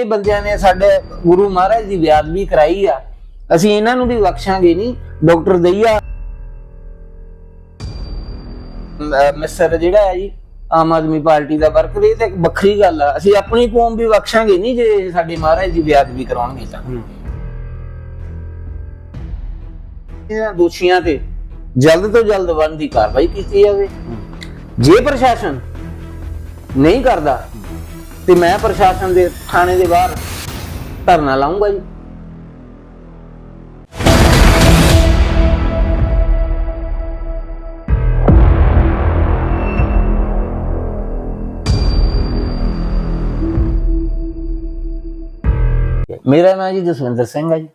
ਇਹ ਬੰਦਿਆਂ ਨੇ ਸਾਡੇ ਗੁਰੂ ਮਹਾਰਾਜ ਦੀ ਬੇਅਦਬੀ ਕਰਾਈ ਆ। ਅਸੀਂ ਇਹਨਾਂ ਨੂੰ ਵੀ ਬਖਸ਼ਾਂਗੇ ਨਹੀਂ। ਡਾਕਟਰ ਦਈਆ ਮਿਸਰ ਜਿਹੜਾ ਹੈ ਜੀ ਆਮ ਆਦਮੀ ਪਾਰਟੀ ਦਾ ਵਰਕਰ ਇਹ ਤਾਂ ਇੱਕ ਵੱਖਰੀ ਗੱਲ ਆ। ਅਸੀਂ ਆਪਣੀ ਕੌਮ ਵੀ ਬਖਸ਼ਾਂਗੇ ਨਹੀਂ ਜੇ ਸਾਡੇ ਮਹਾਰਾਜ ਦੀ ਬੇਅਦਬੀ ਕਰਾਉਣਗੇ ਤਾਂ। ਇਹਨਾਂ ਦੋਸ਼ੀਆਂ ਤੇ ਜਲਦ ਤੋਂ ਜਲਦ ਬਣਦੀ ਕਾਰਵਾਈ ਕੀਤੀ ਜਾਵੇ। ਜੇ ਪ੍ਰਸ਼ਾਸਨ ਨਹੀਂ ਕਰਦਾ ਤੇ ਮੈਂ ਪ੍ਰਸ਼ਾਸਨ ਦੇ ਥਾਣੇ ਦੇ ਬਾਹਰ ਧਰਨਾ ਲਾਉਂਗਾ ਜੀ। ਮੇਰਾ ਨਾਮ ਜੀ ਜਸਵਿੰਦਰ ਸਿੰਘ ਹੈ ਜੀ।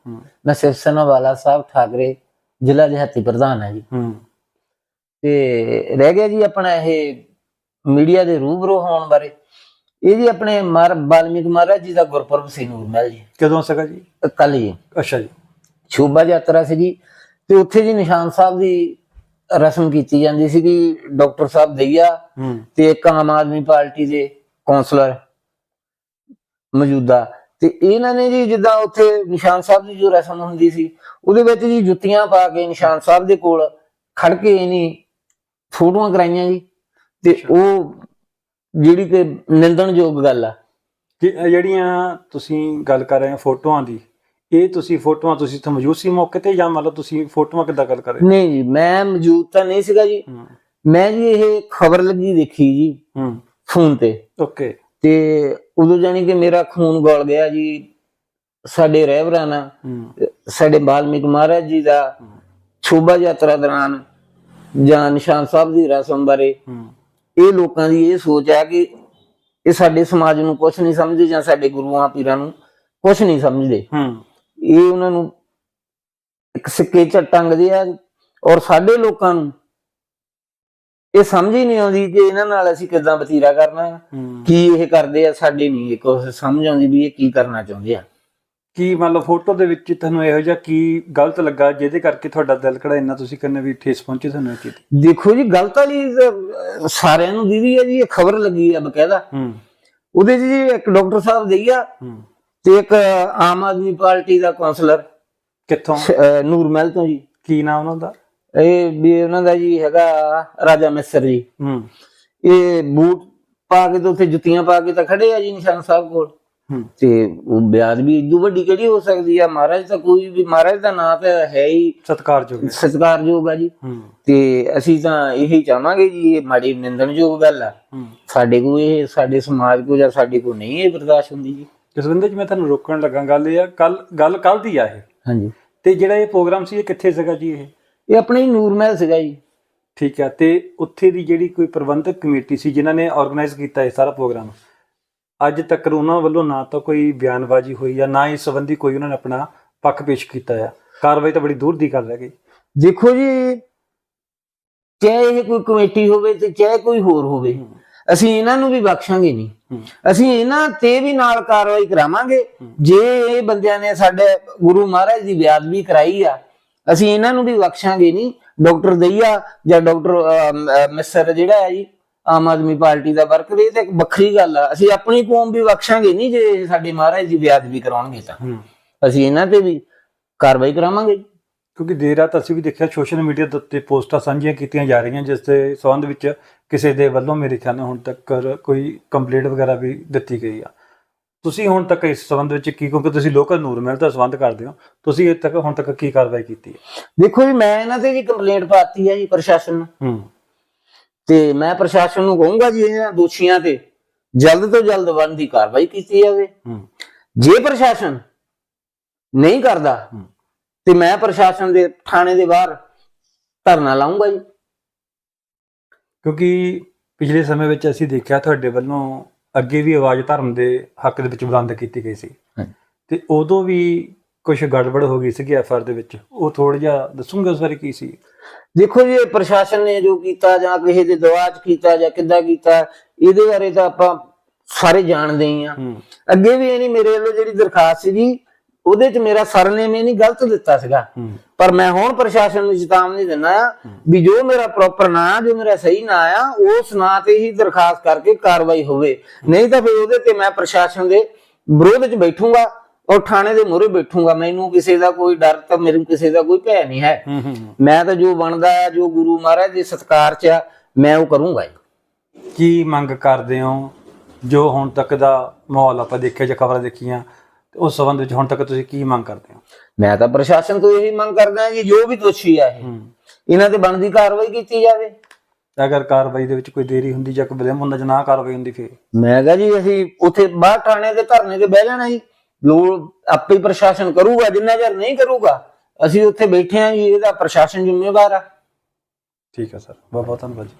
ਮੈਂ ਸਿਵ ਸੈਨਾ ਵਾਲਾ ਸਾਹਿਬ ਠਾਕਰੇ ਜ਼ਿਲ੍ਹਾ ਦਿਹਾਤੀ ਪ੍ਰਧਾਨ ਹੈ ਜੀ। ਤੇ ਰਹਿ ਗਿਆ ਜੀ ਆਪਣਾ ਇਹ ਮੀਡੀਆ ਦੇ ਰੂਬਰੂ ਹੋਣ ਬਾਰੇ। ਇਹ ਜੀ ਆਪਣੇ ਮਾਰ ਬਾਲਮੀਕ ਮਹਾਰਾਜ ਜੀ ਦਾ ਗੁਰਪੁਰਬ ਸੀ ਨੂਰ ਮਹਿਲ ਜੀ। ਕਦੋਂ ਸੀਗਾ ਜੀ? ਕੱਲ ਜੀ। ਅੱਛਾ ਜੀ। ਸ਼ੋਭਾ ਯਾਤਰਾ ਸੀਗੀ ਤੇ ਉੱਥੇ ਜੀ ਨਿਸ਼ਾਨ ਸਾਹਿਬ ਦੀ ਰਸਮ ਕੀਤੀ ਜਾਂਦੀ ਸੀਗੀ ਡਾਕਟਰ ਸਾਹਿਬ ਦਈਆ ਤੇ ਇੱਕ ਆਮ ਆਦਮੀ ਪਾਰਟੀ ਦੇ ਕੌਂਸਲਰ ਮੌਜੂਦਾ। ਤੇ ਇਹਨਾਂ ਨੇ ਜੀ ਜਿੱਦਾਂ ਉੱਥੇ ਨਿਸ਼ਾਨ ਸਾਹਿਬ ਦੀ ਜੋ ਰਸਮ ਹੁੰਦੀ ਸੀ ਉਹਦੇ ਵਿੱਚ ਜੀ ਜੁੱਤੀਆਂ ਪਾ ਕੇ ਨਿਸ਼ਾਨ ਸਾਹਿਬ ਦੇ ਕੋਲ ਖੜ ਕੇ ਇਹਨੀ ਫੋਟੋਆਂ ਕਰਾਈਆਂ ਜੀ। ਤੇ ਉਹ ਜਿਹੜੀ ਕਿ ਨਿੰਦਣਯੋਗ ਗੱਲ ਆ। ਕਿ ਇਹ ਜਿਹੜੀਆਂ ਤੁਸੀਂ ਗੱਲ ਕਰ ਰਹੇ ਹੋ ਫੋਟੋਆਂ ਦੀ ਇਹ ਤੁਸੀਂ ਫੋਟੋਆਂ ਤੁਸੀਂ ਇੱਥੇ ਮੌਜੂਦ ਸੀ ਮੌਕੇ ਤੇ ਜਾਂ ਮਤਲਬ ਤੁਸੀਂ ਫੋਟੋਆਂ ਕਿੱਦਾਂ ਗੱਲ ਕਰ ਰਹੇ ਨਹੀਂ ਜੀ ਮੈਂ ਮੌਜੂਦ ਤਾਂ ਨਹੀਂ ਸੀਗਾ ਜੀ। ਹੂੰ। ਮੈਂ ਜੀ ਇਹ ਖਬਰ ਲੱਗੀ ਦੇਖੀ ਜੀ ਹੂੰ। ਫੋਨ ਤੇ। ਓਕੇ। ਤੇ ਉਦੋਂ ਜਾਨੀ ਕਿ ਮੇਰਾ ਖੂਨ ਗਲ ਗਿਆ ਜੀ ਸਾਡੇ ਰਹਿਬਰਾਂ ਨਾਲ ਹੂੰ। ਸਾਡੇ ਬਾਲਮੀਕ ਮਹਾਰਾਜ ਜੀ ਦਾ ਸ਼ੋਭਾ ਯਾਤਰਾ ਦੌਰਾਨ ਜਾਂ ਨਿਸ਼ਾਨ ਸਾਹਿਬ ਦੀ ਰਸਮ ਬਾਰੇ ਹੂੰ। ਇਹ ਲੋਕਾਂ ਦੀ ਇਹ ਸੋਚ ਹੈ ਕਿ ਇਹ ਸਾਡੇ ਸਮਾਜ ਨੂੰ ਕੁਝ ਨਹੀਂ ਸਮਝਦੇ ਜਾਂ ਸਾਡੇ ਗੁਰੂਆਂ ਪੀਰਾਂ ਨੂੰ ਕੁਝ ਨਹੀਂ ਸਮਝਦੇ। ਹੂੰ। ਇਹ ਉਹਨਾਂ ਨੂੰ ਇੱਕ ਸਿੱਕੇ ਚ ਟੰਗਦੇ ਆ ਔਰ ਸਾਡੇ ਲੋਕਾਂ ਨੂੰ ਇਹ ਸਮਝ ਹੀ ਨਹੀਂ ਆਉਂਦੀ ਕਿ ਇਹਨਾਂ ਨਾਲ ਅਸੀਂ ਕਿੱਦਾਂ ਵਤੀਰਾ ਕਰਨਾ। ਕੀ ਇਹ ਕਰਦੇ ਆ ਸਾਡੇ ਨਹੀਂ। ਇਹ ਸਮਝ ਆਉਂਦੀ ਵੀ ਇਹ ਕੀ ਕਰਨਾ ਚਾਹੁੰਦੇ ਆ। ਕੀ ਮੰਨ ਲਓ ਫੋਟੋ ਦੇ ਵਿੱਚ ਤੁਹਾਨੂੰ ਇਹੋ ਜਿਹਾ ਕੀ ਗਲਤ ਲੱਗਾ ਜਿਹਦੇ ਕਰਕੇ ਤੁਹਾਡਾ ਦਿਲ ਕੜਾ ਇੰਨਾ ਤੁਸੀਂ ਕਹਿੰਦੇ ਵੀ ਠੇਸ ਪਹੁੰਚੀ ਤੁਹਾਨੂੰ ਇਹ ਚੀਜ਼? ਦੇਖੋ ਜੀ ਗਲਤ ਵਾਲੀ ਤਾਂ ਸਾਰਿਆਂ ਨੂੰ ਦੀਦੀ ਹੈ ਜੀ ਇਹ ਖਬਰ ਲੱਗੀ ਆ ਬਕਾਇਦਾ। ਹੂੰ। ਉਹਦੇ 'ਚ ਜੀ ਇੱਕ ਡਾਕਟਰ ਸਾਹਿਬ ਦਈਆ ਹੂੰ ਤੇ ਇੱਕ ਆਮ ਆਦਮੀ ਪਾਰਟੀ ਦਾ ਕਾਉਂਸਲਰ ਕਿੱਥੋਂ? ਨੂਰ ਮਹਿਲ ਤੋਂ ਜੀ। ਕੀ ਨਾਮ ਉਹਨਾਂ ਦਾ? ਇਹ ਵੀ ਉਹਨਾਂ ਦਾ ਜੀ ਹੈਗਾ ਰਾਜਾ ਮਿਸਰ ਜੀ। ਹੂੰ। ਇਹ ਬੂਟ ਪਾ ਕੇ ਤੇ ਉੱਥੇ ਜੁੱਤੀਆਂ ਪਾ ਕੇ ਤਾਂ ਖੜੇ ਆ ਜੀ ਨਿਸ਼ਾਨ ਸਾਹਿਬ ਕੋਲ। ਤੇ ਉਹ ਬਿਆਦ ਵੀ ਇਦੋਂ ਵੱਡੀ ਕਿਹੜੀ ਹੋ ਸਕਦੀ ਆ? ਮਹਾਰਾਜ ਤਾਂ ਕੋਈ ਵੀ ਮਹਾਰਾਜ ਦਾ ਨਾਂ ਤਾਂ ਹੈ ਹੀ ਸਤਿਕਾਰਯੋਗ ਹੈ। ਸਤਿਕਾਰਯੋਗ ਆ ਜੀ। ਤੇ ਅਸੀਂ ਤਾਂ ਇਹੀ ਚਾਹਾਂਗੇ ਜੀ ਇਹ ਮਾੜੀ ਨਿੰਦਣਯੋਗ ਗੱਲ ਆ। ਸਾਡੇ ਕੋ ਇਹ ਸਾਡੇ ਸਮਾਜ ਕੋ ਜਾਂ ਸਾਡੇ ਕੋ ਨਹੀਂ ਇਹ ਬਰਦਾਸ਼ਤ ਹੁੰਦੀ ਜੀ। ਜਸਵਿੰਦਰ ਜੀ ਮੈਂ ਤੁਹਾਨੂੰ ਰੋਕਣ ਲੱਗਾ ਗੱਲ ਇਹ ਆ ਕੱਲ ਗੱਲ ਕੱਲ ਦੀ ਆ ਇਹ। ਹਾਂਜੀ। ਤੇ ਜਿਹੜਾ ਇਹ ਪ੍ਰੋਗਰਾਮ ਸੀ ਇਹ ਕਿੱਥੇ ਸੀਗਾ ਜੀ ਇਹ? ਇਹ ਆਪਣੇ ਹੀ ਨੂਰ ਮਹਿਲ ਸੀਗਾ ਜੀ। ਠੀਕ ਹੈ ਤੇ ਉੱਥੇ ਦੀ ਜਿਹੜੀ ਕੋਈ ਪ੍ਰਬੰਧਕ ਕਮੇਟੀ ਸੀ ਜਿਨ੍ਹਾਂ ਨੇ ਆਰਗੇਨਾਈਜ਼ ਕੀਤਾ ਇਹ ਸਾਰਾ ਪ੍ਰੋਗਰਾਮ? ਅੱਜ ਤੱਕ ਉਹਨਾਂ ਵੱਲੋਂ ਨਾ ਤਾਂ ਕੋਈ ਬਿਆਨਬਾਜ਼ੀ ਹੋਈ ਆ ਨਾ ਇਸ ਸੰਬੰਧੀ ਕੋਈ ਉਹਨਾਂ ਨੇ ਆਪਣਾ ਪੱਖ ਪੇਸ਼ ਕੀਤਾ ਆ। ਕਾਰਵਾਈ ਤਾਂ ਬੜੀ ਦੂਰ ਦੀ ਗੱਲ ਹੈਗੀ। ਦੇਖੋ ਜੀ ਚਾਹੇ ਇਹ ਕੋਈ ਕਮੇਟੀ ਹੋਵੇ ਤੇ ਚਾਹੇ ਕੋਈ ਹੋਰ ਹੋਵੇ ਅਸੀਂ ਇਹਨਾਂ ਨੂੰ ਵੀ ਬਖਸ਼ਾਂਗੇ ਨਹੀਂ। ਅਸੀਂ ਇਹਨਾਂ ਤੇ ਵੀ ਨਾਲ ਕਾਰਵਾਈ ਕਰਾਵਾਂਗੇ। ਜੇ ਇਹ ਬੰਦਿਆਂ ਨੇ ਸਾਡੇ ਗੁਰੂ ਮਹਾਰਾਜ ਦੀ ਬੇਅਦਬੀ ਕਰਾਈ ਆ ਅਸੀਂ ਇਹਨਾਂ ਨੂੰ ਵੀ ਬਖਸ਼ਾਂਗੇ ਨਹੀਂ। ਡਾਕਟਰ ਦਈਆ ਜਾਂ ਡਾਕਟਰ ਮਿਸਰ ਜਿਹੜਾ ਹੈ ਜੀ ਆਮ ਆਦਮੀ ਪਾਰਟੀ ਦਾ ਵਰਕਰ ਇਹ ਤਾਂ ਇੱਕ ਵੱਖਰੀ ਗੱਲ ਆ। ਅਸੀਂ ਆਪਣੀ ਕੌਮ ਵੀ ਬਖਸ਼ਾਂਗੇ ਨਹੀਂ ਜੇ ਸਾਡੇ ਮਹਾਰਾਜ ਦੀ ਬੇਅਦਬੀ ਕਰਾਉਣਗੇ ਤਾਂ। ਅਸੀਂ ਇਹਨਾਂ ਤੇ ਵੀ ਕਾਰਵਾਈ ਕਰਾਵਾਂਗੇ ਜੀ। ਕਿਉਂਕਿ ਦੇਰ ਰਾਤ ਅਸੀਂ ਵੀ ਦੇਖਿਆ ਸੋਸ਼ਲ ਮੀਡੀਆ ਦੇ ਉੱਤੇ ਪੋਸਟਾਂ ਸਾਂਝੀਆਂ ਕੀਤੀਆਂ ਜਾ ਰਹੀਆਂ ਜਿਸ ਦੇ ਸੰਬੰਧ ਵਿੱਚ ਕਿਸੇ ਦੇ ਵੱਲੋਂ ਮੇਰੇ ਖਿਆਲ ਨਾਲ ਹੁਣ ਤੱਕ ਕੋਈ ਕੰਪਲੇਂਟ ਵਗੈਰਾ ਵੀ ਦਿੱਤੀ ਗਈ ਆ। ਤੁਸੀਂ ਹੁਣ ਤੱਕ ਇਸ ਸੰਬੰਧ ਵਿੱਚ ਕੀ ਕਿਉਂਕਿ ਤੁਸੀਂ ਲੋਕਲ ਨੂਰ ਮਹਿਲ ਦਾ ਸੰਬੰਧ ਕਰਦੇ ਹੋ ਤੁਸੀਂ ਇਹ ਤੱਕ ਹੁਣ ਤੱਕ ਕੀ ਕਾਰਵਾਈ ਕੀਤੀ ਹੈ? ਦੇਖੋ ਜੀ ਮੈਂ ਇਹਨਾਂ ਤੇ ਜੀ ਕੰਪਲੇਂਟ ਪਾਤੀ ਹੈ ਜੀ ਪ੍ਰਸ਼ਾਸਨ ਨੂੰ। ਹੂੰ। ਤੇ ਮੈਂ ਪ੍ਰਸ਼ਾਸਨ ਨੂੰ ਕਹੂੰਗਾ ਜੀ ਇਹਨਾਂ ਦੋਸ਼ੀਆਂ ਤੇ ਜਲਦ ਤੋਂ ਜਲਦ ਬਣਦੀ ਕਾਰਵਾਈ ਕੀਤੀ ਜਾਵੇ ਜੇ ਪ੍ਰਸ਼ਾਸਨ ਨਹੀਂ ਕਰਦਾ। ਤੇ ਮੈਂ ਪ੍ਰਸ਼ਾਸਨ ਦੇ ਥਾਣੇ ਦੇ ਬਾਹਰ ਧਰਨਾ ਲਾਉਂਗਾ ਜੀ ਕਿਉਂਕਿ ਪਿਛਲੇ ਸਮੇਂ ਵਿੱਚ ਅਸੀਂ ਦੇਖਿਆ ਤੁਹਾਡੇ ਵੱਲੋਂ ਅੱਗੇ ਵੀ ਆਵਾਜ਼ ਧਰਮ ਦੇ ਹੱਕ ਦੇ ਵਿੱਚ ਬੁਲੰਦ ਕੀਤੀ ਗਈ ਸੀ। ਤੇ ਉਦੋਂ ਵੀ ਕੁਝ ਗੜਬੜ ਹੋ ਗਈ ਸੀਗੀ ਐਫਆਰ ਦੇ ਵਿੱਚ। ਉਹ ਥੋੜਾ ਜਿਹਾ ਦੱਸੂਗੇ ਉਸ ਬਾਰੇ ਕੀ ਸੀ? ਦੇਖੋ ਜੀ ਇਹ ਪ੍ਰਸ਼ਾਸਨ ਨੇ ਜੋ ਕੀਤਾ ਜਾਂ ਕਿਸੇ ਦੇ ਦਵਾਜ ਕੀਤਾ ਜਾਂ ਕਿੱਦਾਂ ਕੀਤਾ ਇਹਦੇ ਬਾਰੇ ਤਾਂ ਆਪਾਂ ਸਾਰੇ ਜਾਣਦੇ ਹੀ ਆ। ਅੱਗੇ ਵੀ ਇਹ ਨਹੀਂ ਮੇਰੇ ਵੱਲੋਂ ਜਿਹੜੀ ਦਰਖਾਸਤ ਸੀਗੀ ਉਹਦੇ 'ਚ ਮੇਰਾ ਸਰਨੇਮ ਇਹ ਨਹੀਂ ਗਲਤ ਦਿੱਤਾ ਸੀਗਾ। ਪਰ ਮੈਂ ਹੁਣ ਪ੍ਰਸ਼ਾਸਨ ਨੂੰ ਚੇਤਾਵਨੀ ਦਿੰਦਾ ਆ ਵੀ ਜੋ ਮੇਰਾ ਪ੍ਰੋਪਰ ਨਾਂ ਜੋ ਮੇਰਾ ਸਹੀ ਨਾਂ ਆ ਉਸ ਨਾਂ ਤੇ ਹੀ ਦਰਖਾਸਤ ਕਰਕੇ ਕਾਰਵਾਈ ਹੋਵੇ। ਨਹੀਂ ਤਾਂ ਫਿਰ ਉਹਦੇ ਤੇ ਮੈਂ ਪ੍ਰਸ਼ਾਸਨ ਦੇ ਵਿਰੋਧ 'ਚ ਬੈਠੂੰਗਾ। ਔਰ ਥਾਣੇ ਦੇ ਮੂਹਰੇ ਬੈਠੂੰਗਾ ਮੈਨੂੰ ਕਿਸੇ ਦਾ ਕੋਈ ਡਰ ਤਾਂ ਮੈਨੂੰ ਕਿਸੇ ਦਾ ਕੋਈ ਭੈ ਨਹੀਂ ਹੈ। ਮੈਂ ਤਾਂ ਜੋ ਬਣਦਾ ਜੋ ਗੁਰੂ ਮਹਾਰਾਜ ਦੇ ਸਤਕਾਰ 'ਚ ਆ ਮੈਂ ਉਹ ਕਰੂੰਗਾ ਕੀ ਮੰਗ ਕਰਦੇ ਹੋ? ਜੋ ਹੁਣ ਤੱਕ ਦਾ ਮਾਹੌਲ ਆਪਾਂ ਦੇਖਿਆ ਜਾਂ ਖਬਰਾਂ ਦੇਖੀਆਂ ਉਸ ਸੰਬੰਧ ਵਿੱਚ ਹੁਣ ਤੱਕ ਤੁਸੀਂ ਕੀ ਮੰਗ ਕਰਦੇ ਹੋ? ਮੈਂ ਤਾਂ ਪ੍ਰਸ਼ਾਸਨ ਤੋਂ ਇਹੀ ਮੰਗ ਕਰਦਾ ਕਿ ਜੋ ਵੀ ਦੋਸ਼ੀ ਆ ਇਹ ਇਹਨਾਂ ਤੇ ਬਣਦੀ ਕਾਰਵਾਈ ਕੀਤੀ ਜਾਵੇ। ਅਗਰ ਕਾਰਵਾਈ ਦੇ ਵਿੱਚ ਕੋਈ ਦੇਰੀ ਹੁੰਦੀ ਜਾਂ ਕੋਈ ਵਿਲੰਬ ਹੁੰਦਾ ਜਾਂ ਨਾ ਕਾਰਵਾਈ ਹੁੰਦੀ ਫੇਰ? ਮੈਂ ਕਿਹਾ ਜੀ ਅਸੀਂ ਉੱਥੇ ਬਾਹਰ ਥਾਣੇ ਦੇ ਧਰਨੇ ਤੇ ਬਹਿ ਜਾਣਾ ਜੀ। ਲੋੜ ਆਪੇ ਪ੍ਰਸ਼ਾਸਨ ਕਰੂਗਾ, ਜਿੰਨਾ ਚਿਰ ਨਹੀਂ ਕਰੂਗਾ, ਅਸੀਂ ਉੱਥੇ ਬੈਠੇ ਆਂ ਜੀ, ਇਹਦਾ ਪ੍ਰਸ਼ਾਸਨ ਜ਼ਿੰਮੇਵਾਰ ਆ। ਠੀਕ ਹੈ ਸਰ ਬਹੁਤ ਬਹੁਤ ਧੰਨਵਾਦ ਜੀ।